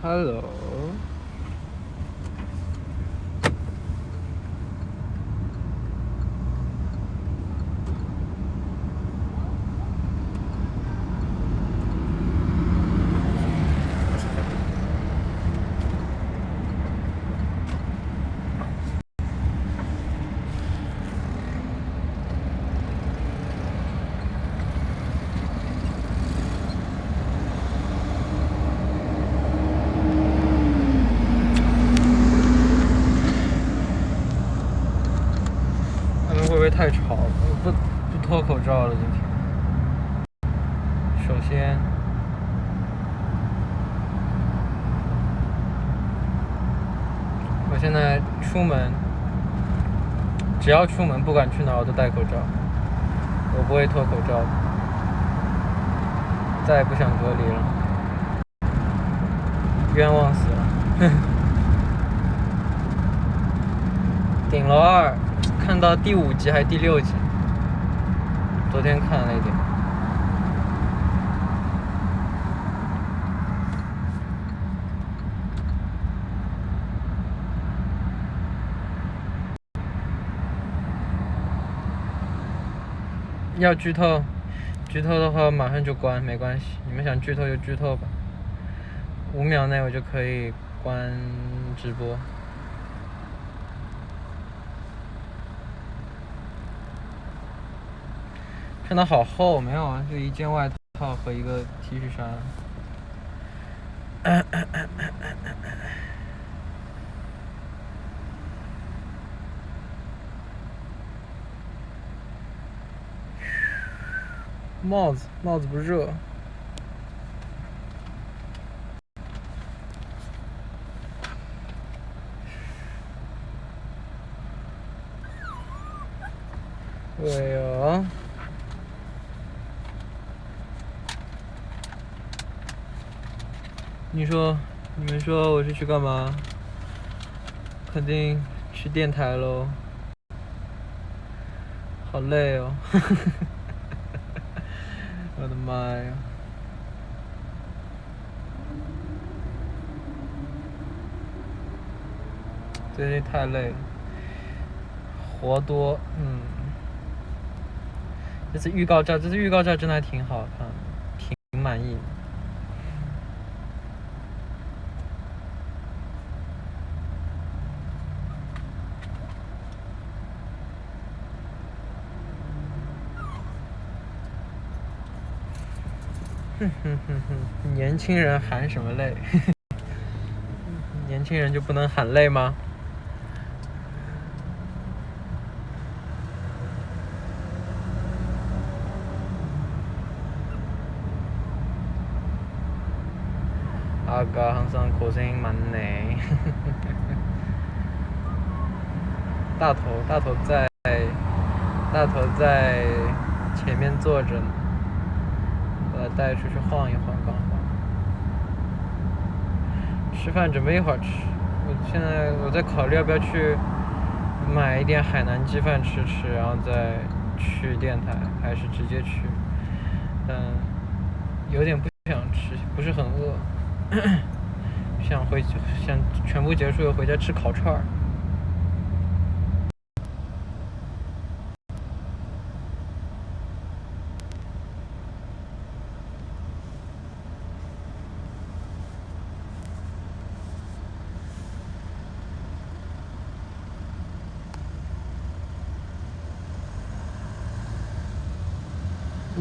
Hello。太吵了？不不脱口罩了今天。首先，我现在出门，只要出门，不管去哪我都戴口罩，我不会脱口罩，再也不想隔离了，冤枉死了。顶楼二看到第五集还是第六集？昨天看了一点。要剧透，剧透的话马上就关，没关系，你们想剧透就剧透吧，五秒内我就可以关直播。穿的好厚，没有啊，就一件外套和一个 T 恤衫。帽子，帽子不热。对哦。你说，你们说我是去干嘛？肯定去电台喽。好累哦，我的妈呀！最近太累了，活多，嗯。这次预告照，这次预告照真的还挺好看的，挺满意的。哼哼哼哼，年轻人含什么泪？年轻人就不能含泪吗？阿嘎항상 고생 많네。大头，大头在，大头在前面坐着呢。把它 带出去晃一晃，刚好。吃饭准备一会儿吃，我现在我在考虑要不要去买一点海南鸡饭吃吃，然后再去电台，还是直接去。但有点不想吃，不是很饿，想回想全部结束了回家吃烤串儿。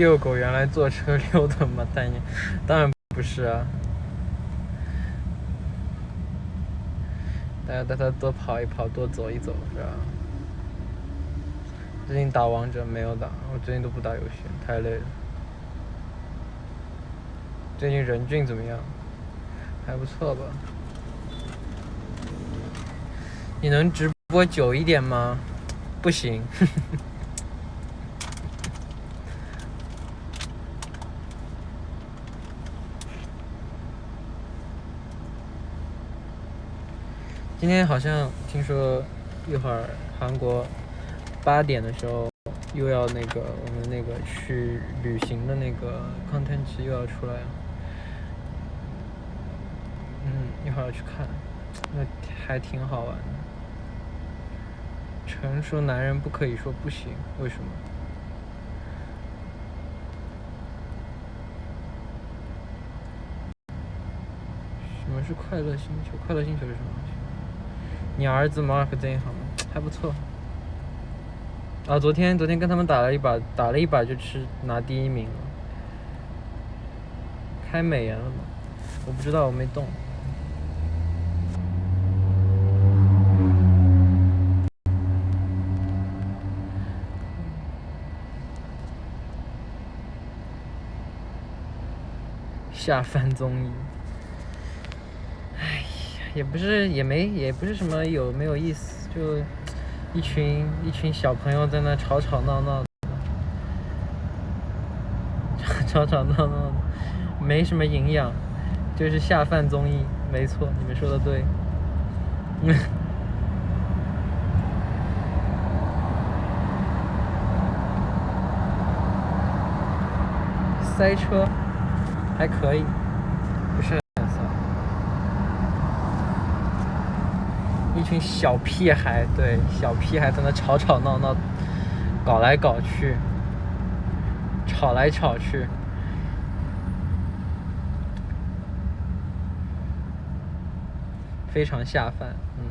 遛狗原来坐车溜的吗？带你，当然不是啊。大家带它多跑一跑，多走一走，是吧？最近打王者没有打，我最近都不打游戏，太累了。最近任俊怎么样？还不错吧？你能直播久一点吗？不行。今天好像听说一会儿韩国八点的时候又要那个我们那个去旅行的那个 content 又要出来了，嗯。一会儿要去看，那还挺好玩的。成熟男人不可以说不行，为什么？什么是快乐星球？快乐星球是什么东西？你儿子 Mark 最近好？还不错。啊，昨天昨天跟他们打了一把，打了一把就吃拿第一名了。开美颜了吗？我不知道，我没动。下饭综艺，也不是，也没，也不是什么有没有意思，就一群一群小朋友在那吵吵闹闹的，吵吵闹闹的，没什么营养，就是下饭综艺，没错，你们说的对。塞车。还可以，不是很色。一群小屁孩，对，小屁孩在那吵吵闹闹，搞来搞去，吵来吵去，非常下饭，嗯。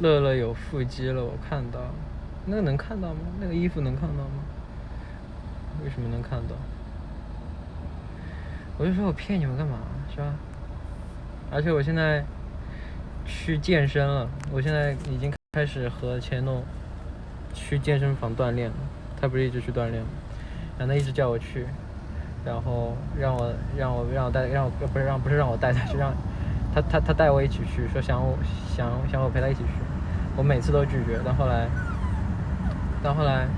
乐乐有腹肌了，我看到。那个能看到吗？那个衣服能看到吗？为什么能看到？我就说我骗你们干嘛，是吧？而且我现在去健身了，我现在已经开始和钱弄去健身房锻炼了。他不是一直去锻炼吗？然后他一直叫我去，然后让我让我让我带让我不是让不是让我带他去，让他他他带我一起去，说想我想想我陪他一起去，我每次都拒绝，但后来。到后来，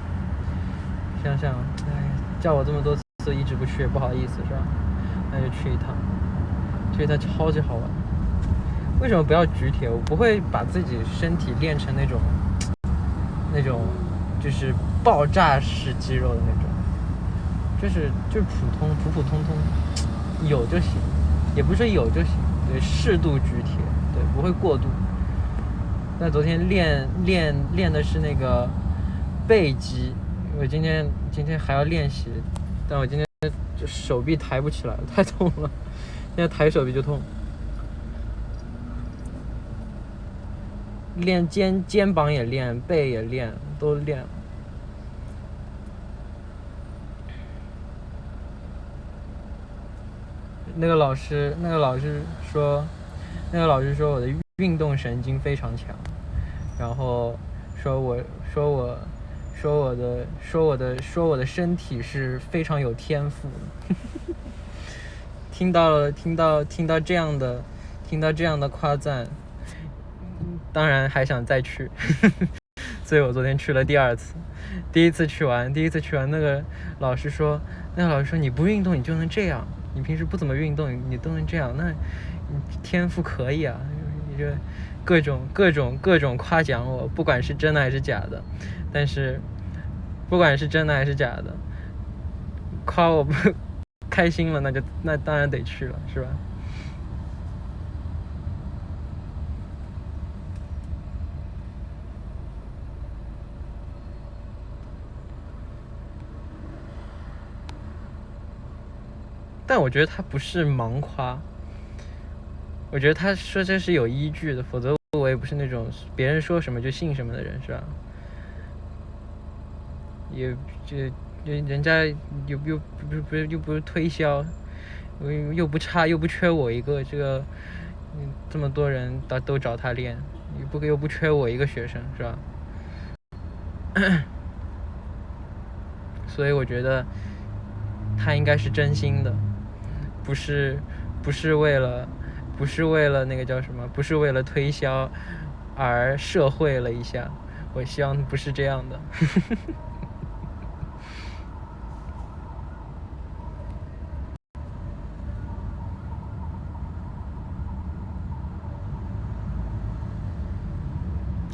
想想，哎，叫我这么多次一直不去也不好意思，是吧？那就去一趟，去一趟超级好玩。为什么不要举铁？我不会把自己身体练成那种，那种就是爆炸式肌肉的那种，就是就是普通普普通通，有就行，也不是有就行，对，适度举铁，对，不会过度。那昨天练练练的是那个。背肌，我今天今天还要练习，但我今天就手臂抬不起来了，太痛了，现在抬手臂就痛。练肩肩膀也练，背也练，都练。那个老师，那个老师说，那个老师说我的运动神经非常强，然后说我说我。说我的，说我的，说我的身体是非常有天赋的。听到了，听到，听到这样的，听到这样的夸赞，当然还想再去。所以我昨天去了第二次，第一次去完，第一次去完，那个老师说，那个老师说你不运动你就能这样，你平时不怎么运动你都能这样，那你天赋可以啊，你这各种各种各种夸奖我，不管是真的还是假的，但是。不管是真的还是假的，夸我不开心了，那就那当然得去了，是吧？但我觉得他不是盲夸，我觉得他说这是有依据的，否则我也不是那种别人说什么就信什么的人，是吧？也就人人家又又不是不又不是推销，又又不差又不缺我一个这个嗯，这么多人都都找他练，又不又不缺我一个学生是吧？所以我觉得他应该是真心的，不是不是为了不是为了那个叫什么，不是为了推销而社会了一下，我希望不是这样的。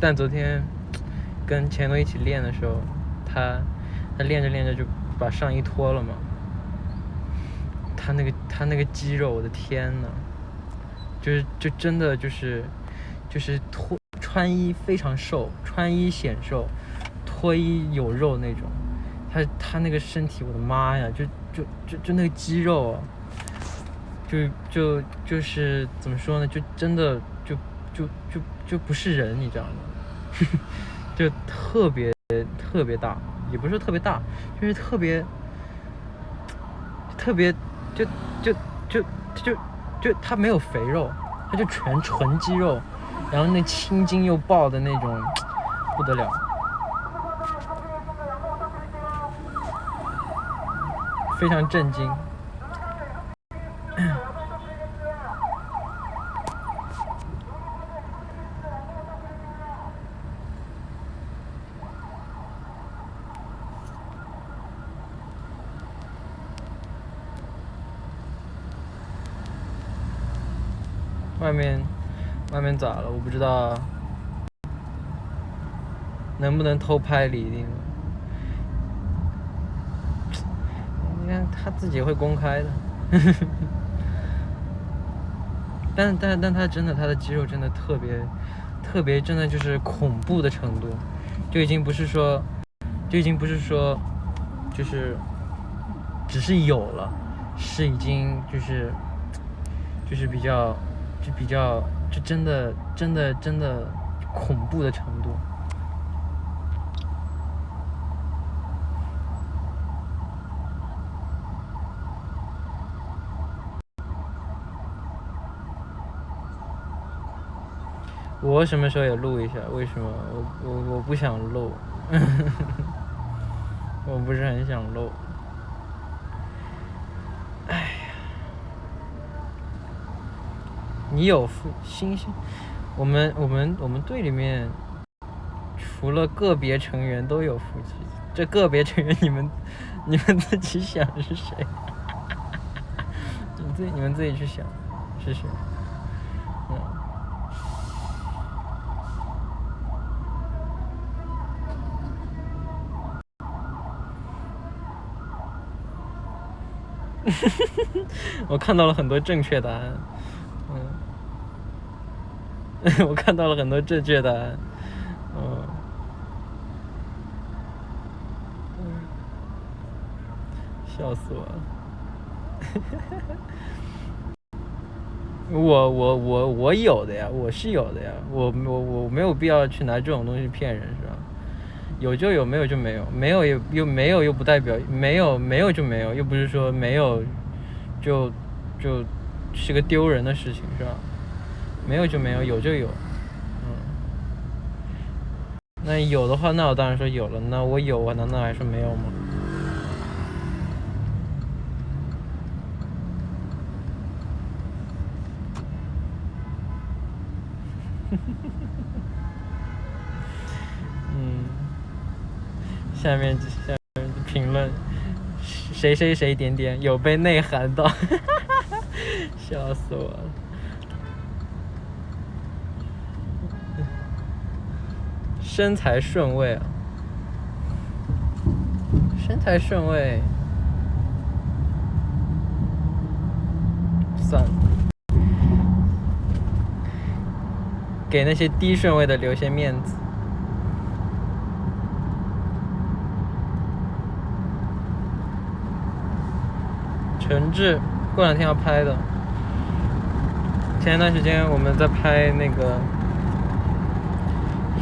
但昨天跟钱诺一起练的时候，他他练着练着就把上衣脱了嘛。他那个他那个肌肉，我的天呐，就是就真的就是就是脱穿衣非常瘦，穿衣显瘦，脱衣有肉那种。他他那个身体，我的妈呀，就就就就那个肌肉，就就就是怎么说呢？就真的就就就就不是人，你知道吗？就特别特别大，也不是特别大，就是特别特别就就就就就他没有肥肉，他就全纯肌肉，然后那青筋又爆的那种，不得了。非常震惊。外面，外面咋了？我不知道，能不能偷拍李一定？他自己会公开的，但但但他真的他的肌肉真的特别特别真的就是恐怖的程度，就已经不是说就已经不是说就是只是有了，是已经就是就是比较就比较就真的真的真的恐怖的程度。我什么时候也录一下？为什么？我我我不想录，我不是很想录。哎呀，你有腹星星？我们我们我们队里面，除了个别成员都有腹肌，这个别成员你们你们自己想是谁？你自己你们自己去想是谁？我看到了很多正确答案，我看到了很多正确答案，嗯，笑死我了，我我我我有的呀，我是有的呀，我我我没有必要去拿这种东西骗人，是吧？有就有，没有就没有，没有又又没有又不代表没有，没有就没有，又不是说没有就就是个丢人的事情，是吧？没有就没有，有就有，嗯。那有的话，那我当然说有了。那我有，我难道还说没有吗？嗯下面下面评论，谁谁谁点点有被内涵到，笑死我了。身材顺位啊，身材顺位，算了，给那些低顺位的留些面子。陈志，过两天要拍的。前一段时间我们在拍那个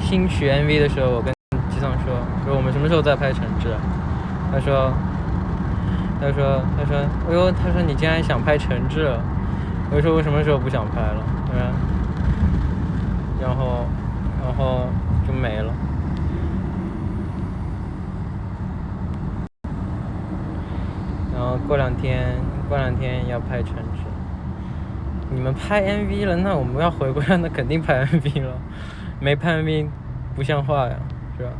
新曲 MV 的时候，我跟机桑说，说我们什么时候再拍陈志？他说，他说，他说，哎呦，他说你竟然想拍陈志？我说我什么时候不想拍了？他说？然后，然后就没了。然后过两天，过两天要拍城市。你们拍 MV 了，那我们要回归，那肯定拍 MV 了。没拍 MV 不像话呀，是吧？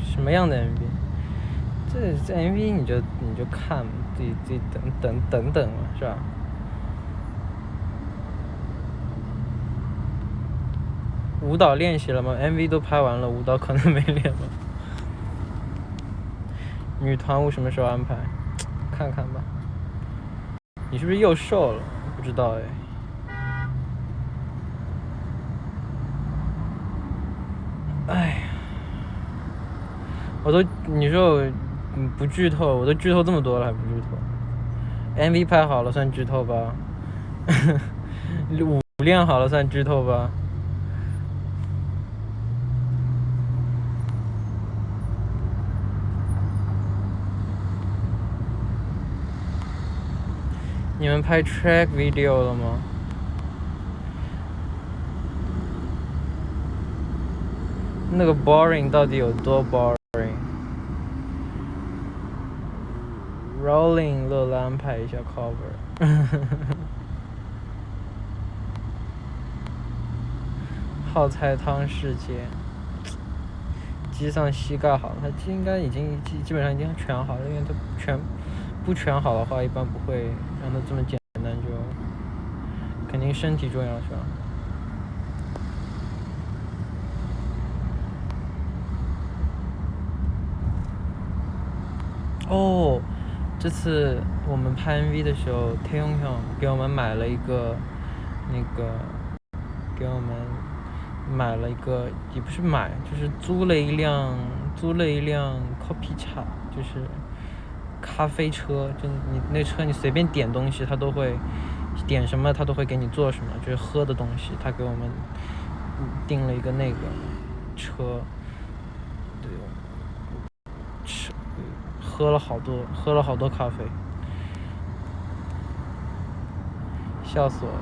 什么样的 MV？这这 MV 你就你就看，自己自己等等等等嘛，是吧？舞蹈练习了吗？MV 都拍完了，舞蹈可能没练吧。女团舞什么时候安排？看看吧。你是不是又瘦了？不知道哎。哎呀，我都你说我不剧透，我都剧透这么多了还不剧透？MV 拍好了算剧透吧？舞练好了算剧透吧？你们拍 track video 了吗？那个 boring 到底有多 boring？Rolling 乐乐安排一下 cover。泡菜汤世界，机上膝盖好了，它应该已经基基本上已经全好了，因为它全。不全好的话，一般不会让它这么简单，就肯定身体重要是吧？哦，这次我们拍 MV 的时候，天永永给我们买了一个那个，给我们买了一个，也不是买，就是租了一辆租了一辆 copy 叉，就是。咖啡车，就你那车，你随便点东西，他都会点什么，他都会给你做什么，就是喝的东西，他给我们订了一个那个车，对，吃喝了好多，喝了好多咖啡，笑死我了，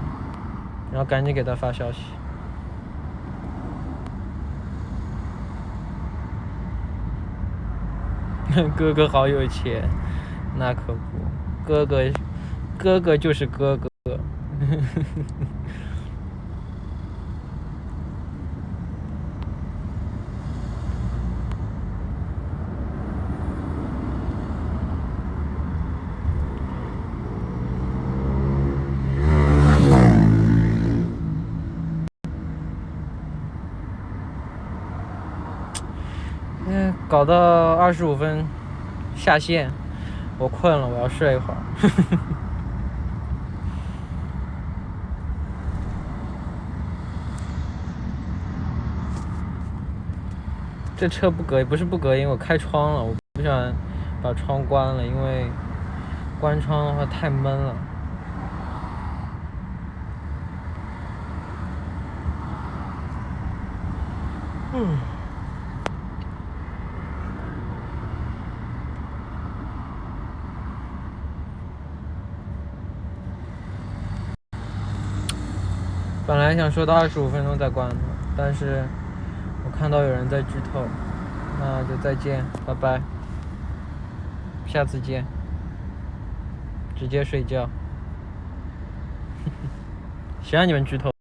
然后赶紧给他发消息。哥哥好有钱。那可不，哥哥，哥哥就是哥哥。嗯，搞到二十五分，下线。我困了，我要睡一会儿。这车不隔音，不是不隔音，我开窗了。我不想把窗关了，因为关窗的话太闷了。嗯。本想说到二十五分钟再关的，但是我看到有人在剧透，那就再见，拜拜，下次见，直接睡觉，谁让你们剧透？